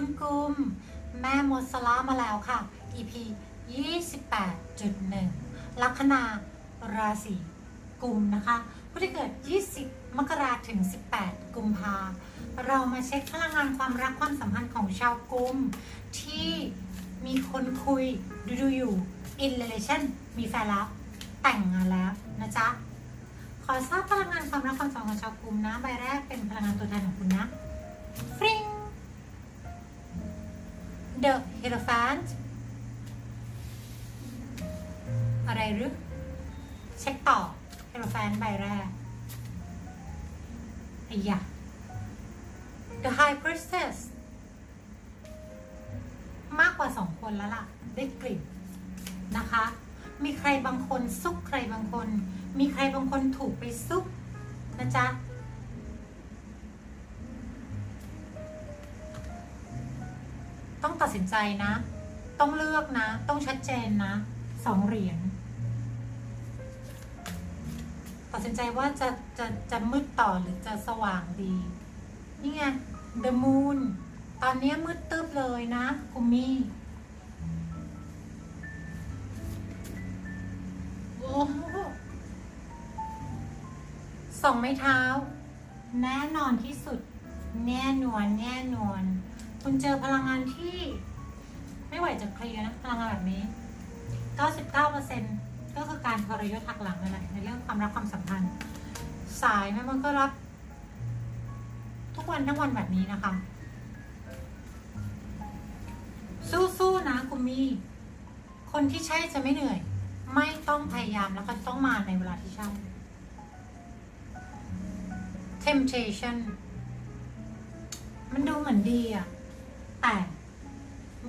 คุณกุมแม่มดสลามาแล้วค่ะ EP 28.1 ลัคนาราศีกุมนะคะ ผู้ที่เกิด 20 มกราถึง 18 กุมภาเรามาเช็คพลังงานความรักความสัมพันธ์ของชาวกุม ที่มีคนคุยดูดูอยู่ in relation มีแฟนแล้ว แต่งงานแล้วนะจ๊ะ ขอทราบพลังงานความรักความสัมพันธ์ของชาวกุมนะ ใบแรกเป็นพลังงานตัวแทนของคุณนะฟริง The Hierophant อะไรหรือเช็คต่อ Hierophant ใบแรกไอ้ยะ The High Priestess มากกว่าสองคนแล้วล่ะ ได้กลิ่นนะคะ มีใครบางคนซุกใครบางคน มีใครบางคนถูกไปซุกนะจ๊ะ ต้องตัดสินใจนะ ต้องเลือกนะ ต้องชัดเจนนะสองเหรียญตัดสินใจว่าจะจะจะมืดต่อหรือจะสว่างดี นี่ไง The Moon ตอนนี้มืดตึ๊บเลยนะคุมี่โอ้สองไม้เท้า แน่นอนที่สุด แน่นอนแน่นอน คุณเจอพลังงานที่ไม่ไหวจะเคลียร์นะพลังงานแบบนี้ 99%ก็คือการทรยศหักหลังนั่นแหละในเรื่องความรักความสัมพันธ์ สายแม่มันก็รับ ทุกวันทั้งวันแบบนี้นะคะ สู้ๆนะคุณมี่คนที่ใช่จะไม่เหนื่อย ไม่ต้องพยายามแล้วก็ต้องมาในเวลาที่ใช่ temptation มันดูเหมือนดีอะ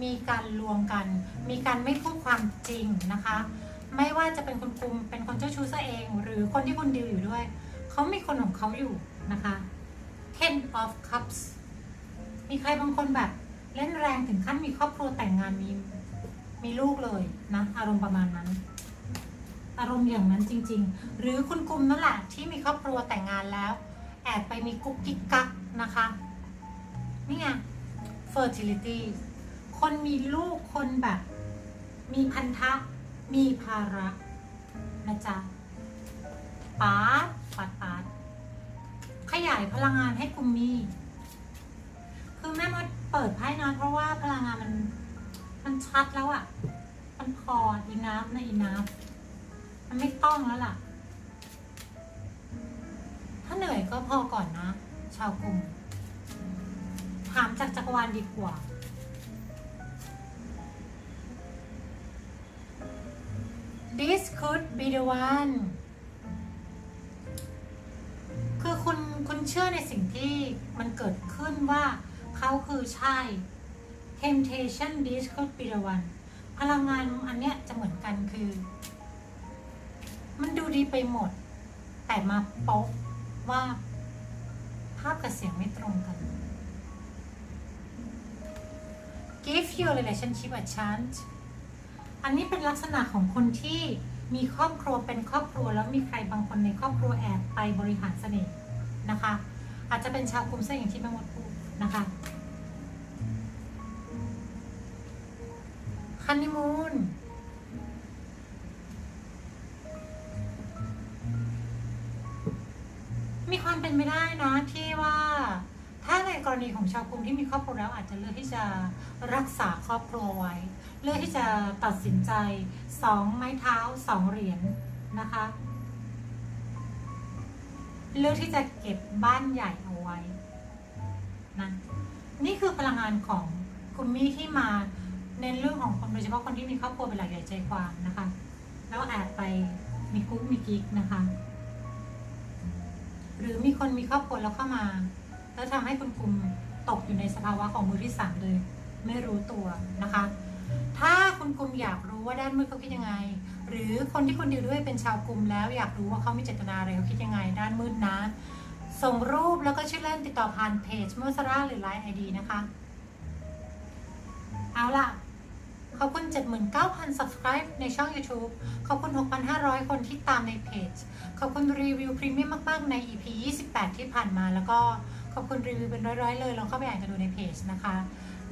มีการลวงกัน มีการไม่พูดความจริงนะคะ ไม่ว่าจะเป็นคนคุมเป็นคนเจ้าชู้ซะเอง หรือคนที่คุณดีลอยู่ด้วย เขามีคนของเขาอยู่นะคะ ten of cups มีใครบางคนแบบเล่นแรงถึงขั้นมีครอบครัวแต่งงานมีมีลูกเลยนะอารมณ์ประมาณนั้น อารมณ์อย่างนั้นจริง ๆ หรือคุณกุมนั่นแหละที่มีครอบครัวแต่งงานแล้ว แอบไปมีกุ๊กกิ๊กกักนะคะนี่ไง fertility คนมีลูกคนแบบ มีพันธะ มีภาระนะจ๊ะปาดปาดปาดขยายพลังงานให้กุมมีคือแม่มดเปิดไพ่นะเพราะว่าพลังงานมัน มันชัดแล้วอะ่ะ มันพออีนับนะอีนับมันไม่ต้องแล้วล่ะ ถ้าเหนื่อยก็พอก่อนนะ ชาวกลุ่มถามจากจักรวาลดีกว่า this could be the one คือคุณคุณเชื่อในสิ่งที่มันเกิดขึ้นว่าเขาคือใช่ temptation this could be the one พลังงานอันเนี้ยจะเหมือนกันคือ มันดูดีไปหมด แต่มาโป๊ะว่า ภาพกับเสียงไม่ตรงกัน give your relationship a chance อันนี้เป็นลักษณะของคนที่มีครอบครัวเป็นครอบครัว แล้วมีใครบางคนในครอบครัวแอบไปบริหารเสน่ห์นะคะ อาจจะเป็นชาวกลุ่มเส้นอย่างที่แม่มดพูดนะคะฮันนีมูน ชาวกรุงที่มีครอบครัวแล้วอาจจะเลือกที่จะรักษาครอบครัวไว้ เลือกที่จะตัดสินใจสองไม้เท้าสองเหรียญนะคะ เลือกที่จะเก็บบ้านใหญ่เอาไว้นะนี่คือพลังงานของคุณมี่ที่มาในเรื่องของคนโดยเฉพาะคนที่มีครอบครัวเป็นหลักใหญ่ใจความนะคะ แล้วแอบไปมีกุ๊กมีกิ๊กนะคะ หรือมีคนมีครอบครัวแล้วเข้ามา แล้วทำให้คุณกลุ่ม ตกอยู่ในสภาวะของมือที่สามเลย ไม่รู้ตัวนะคะ ถ้าคุณกลุ่มอยากรู้ว่าด้านมืดเขาคิดยังไง หรือคนที่คุณดีลด้วยเป็นชาวกลุ่มแล้ว อยากรู้ว่าเขามีเจตนาอะไรเขาคิดยังไง ด้านมืดนะ ส่งรูปแล้วก็ชื่อเล่นติดต่อผ่านเพจเมอร์ซาร่าหรือไลน์ไอดีนะคะ เอาล่ะขอบคุณ 79,000 subscribe ในช่อง YouTube ขอบคุณ 6,500 คนที่ตามในเพจ ขอบคุณรีวิวพรีเมียมมาก ๆ ใน EP 28 ที่ผ่านมาแล้วก็ อบคุณรีวิวเป็นร้อยๆเลยลองเข้าไปอ่านกันดูในเพจนะคะ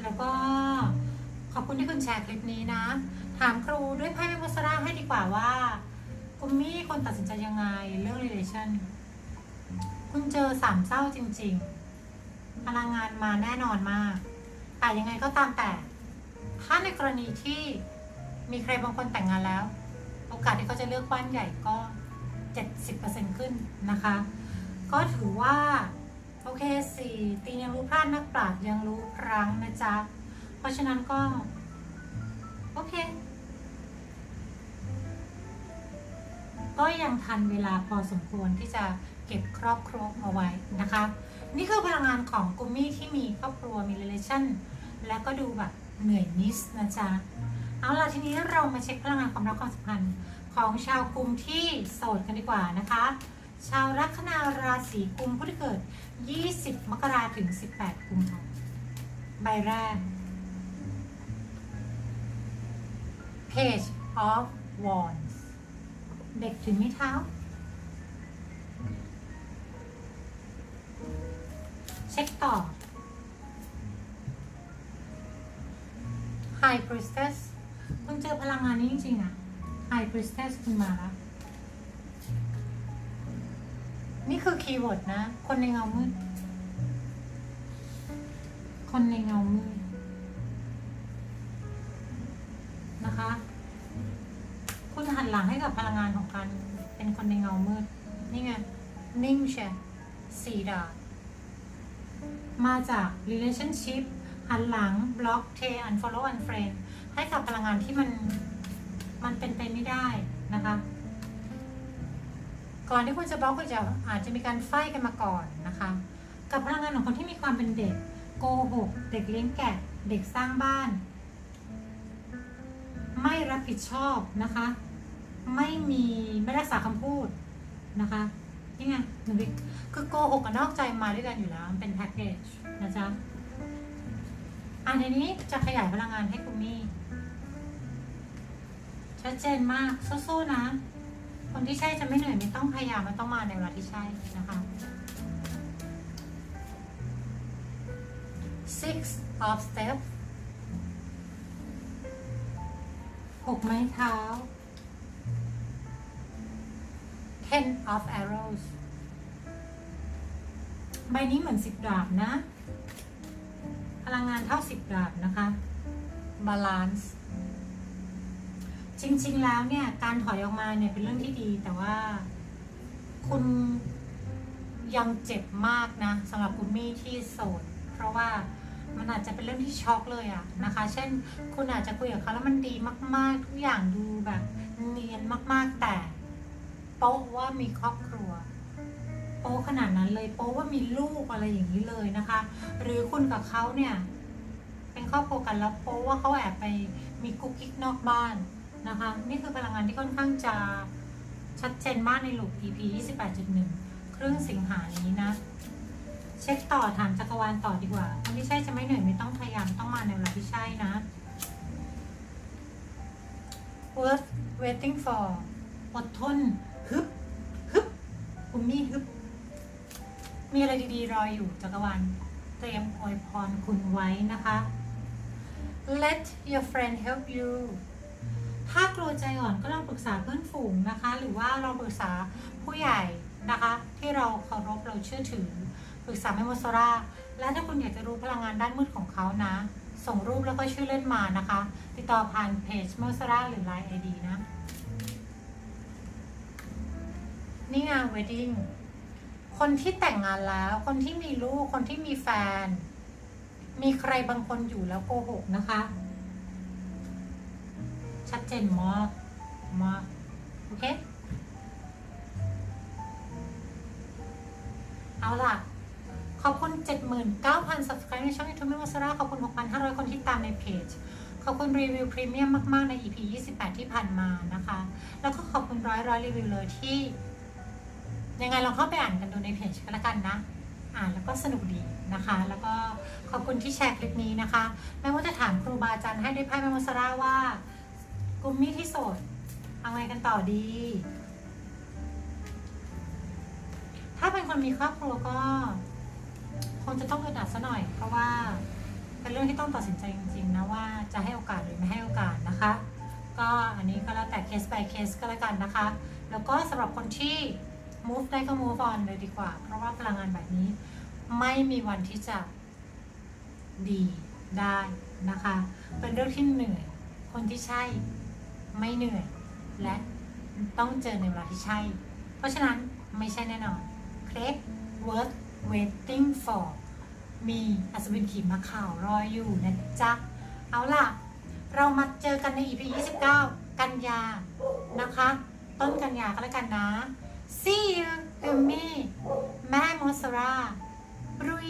แล้วก็ขอบคุณที่คุณแชร์คลิปนี้นะ ถามครูด้วยไพ่แม่มุสราให้ดีกว่าว่ากุมมี่คนตัดสินใจยังไงเรื่อง relation คุณเจอสามเศร้าจริง ๆ พลังงานมาแน่นอนมาก แต่ยังไงก็ตามแต่ ถ้าในกรณีที่มีใครบางคนแต่งงานแล้ว โอกาสที่เขาจะเลือกบ้านใหญ่ก็ 70%ขึ้นนะคะ ก็ถือว่า โอเคสี่ตีนยังรู้พลาดนักปราชญ์ยังรู้พลั้งนะจ๊ะ เพราะฉะนั้นก็ โอเค ก็ยังทันเวลาพอสมควรที่จะเก็บครอบครัวเอาไว้นะคะ นี่คือพลังงานของกุมมี่ที่มีครอบครัวมี relation แล้วก็ดูแบบเหนื่อยนิดนะจ๊ะ เอาล่ะทีนี้เรามาเช็คพลังงานความรักความสัมพันธ์ของชาวกุมที่โสดกันดีกว่านะคะ ชาวลัคนาราศีกุมผู้ที่เกิด 20 มกราถึง 18 กุมภาพันธ์ใบแรก Page of Wands เด็กถือไม้เท้า เช็คต่อ High Priestess คุณเจอพลังงานนี้จริงๆอะ High Priestess คุณมาแล้ว นี่คือคีย์เวิร์ดนะ คนในเงามืด คนในเงามืด นะคะ คุณหันหลังให้กับพลังงานของการเป็นคนในเงามืด นี่ไง นิ่งเชียสีดา มาจาก relationship หันหลัง block t unfollow unfriend ให้กับพลังงานที่มัน มันเป็นไปไม่ได้นะคะ ก่อนที่คุณจะบล็อกคุณจะอาจจะมีการไฟกันมาก่อนนะคะ กับพลังงานของคนที่มีความเป็นเด็กโกหกเด็กเลี้ยงแกะเด็กสร้างบ้าน ไม่รับผิดชอบนะคะ ไม่มีไม่รักษาคำพูดนะคะนี่ไงหนึ่งคือโกหกกับนอกใจมาด้วยกันอยู่แล้วมันเป็นแพ็กเกจนะจ๊ะอันนี้จะขยายพลังงานให้คุณมี่ชัดเจนมากสู้ๆนะ คนที่ใช่จะไม่เหนื่อยไม่ต้องพยายามไมันต้องมาในเวลาที่ใช่นะคะ six of steps หกไม้เท้า ten of arrows ใบนี้เหมือนสิบดาบนะ พลังงานเท่าสิบดาบนะคะ balance จริง ๆ แล้วเนี่ย การถอยออกมาเนี่ยเป็นเรื่องที่ดี แต่ว่าคุณยังเจ็บมากนะสำหรับคุณมี่ที่โสดเพราะว่ามันอาจจะเป็นเรื่องที่ช็อกเลยอะนะคะ เช่น คุณอาจจะคุยกับเขาแล้วมันดีมาก ๆ ทุกอย่างดูแบบเนียนมาก ๆ แต่ โป๊ะว่ามีครอบครัว โป๊ะขนาดนั้นเลยโป๊ะว่ามีลูกอะไรอย่างนี้เลยนะคะ หรือคุณกับเขาเนี่ย เป็นครอบครัวกันแล้วโป๊ะว่าเขาแอบไปมีกุ๊กกิ๊กนอกบ้าน นะคะนี่คือพลังงานที่ค่อนข้างจะชัดเจนมากในหลุก EP 28.1 ครึ่งสิงหานี้นะ เช็คต่อถามจักรวาลต่อดีกว่าคนที่ใช่จะไม่เหนื่อยไม่ต้องพยายามต้องมาในเวลาที่ใช่นะ worth waiting for อดทนฮึบฮึบคุณมี่ฮึบ มีอะไรดีๆ รออยู่จักรวาลเตรียมอวยพรคุณไว้นะคะ let your friend help you ถ้ากลัวใจอ่อนก็ลองปรึกษาเพื่อนฝูงนะคะ หรือว่าลองปรึกษาผู้ใหญ่นะคะ ที่เราเคารพเราเชื่อถือ ปรึกษาแม่มดโซราและถ้าคุณอยากจะรู้พลังงานด้านมืดของเขานะ ส่งรูปแล้วก็ชื่อเล่นมานะคะ ติดต่อผ่านเพจเมอร์ซราหรือ Line ID นะ นี่ไง wedding คนที่แต่งงานแล้ว คนที่มีลูก คนที่มีแฟน มีใครบางคนอยู่แล้วโกหกนะคะ เจนมากมากโอเคเอาล่ะ ขอบคุณ 79,000 subscribe ในช่อง YouTube แม่วัสราขอบคุณ 6,500 คนที่ตามในเพจ ขอบคุณรีวิวพรีเมียมมาก ๆ ใน EP 28 ที่ผ่านมานะคะ แล้วก็ขอบคุณร้อยร้อยรีวิวเลยที่ ยังไงลองเข้าไปอ่านกันดูในเพจก็แล้วกันนะ อ่านแล้วก็สนุกดีนะคะ แล้วก็ขอบคุณที่แชร์คลิปนี้นะคะ แม่ว่าจะถามครูบาอาจารย์ให้ด้วยไพ่แม่วัสราว่า กลุ่มมี่ที่โสดเอาไงกันต่อดี ถ้าเป็นคนมีครอบครัวก็ คงจะต้องอึดอัดซะหน่อย เพราะว่าเป็นเรื่องที่ต้องตัดสินใจจริงๆนะว่าจะให้โอกาสหรือไม่ให้โอกาสนะคะ ก็อันนี้ก็แล้วแต่เคส by เคสก็แล้วกันนะคะ แล้วก็สำหรับคนที่ move ได้ก็ move on เลยดีกว่า เพราะว่าพลังงานแบบนี้ ไม่มีวันที่จะดีได้นะคะ เป็นเรื่องที่เหนื่อย คนที่ใช่ ไม่เหนื่อย และต้องเจอในเวลาที่ใช่ เพราะฉะนั้นไม่ใช่แน่นอนเครก worth waiting for มีอัศวินขี่มาข่าวรออยู่นะจ๊ะ เอาล่ะ เรามาเจอกันใน EP 29 กันยา นะคะ ต้นกันยาก็แล้วกันนะ See you เอมมี่แม่มอสราบรุย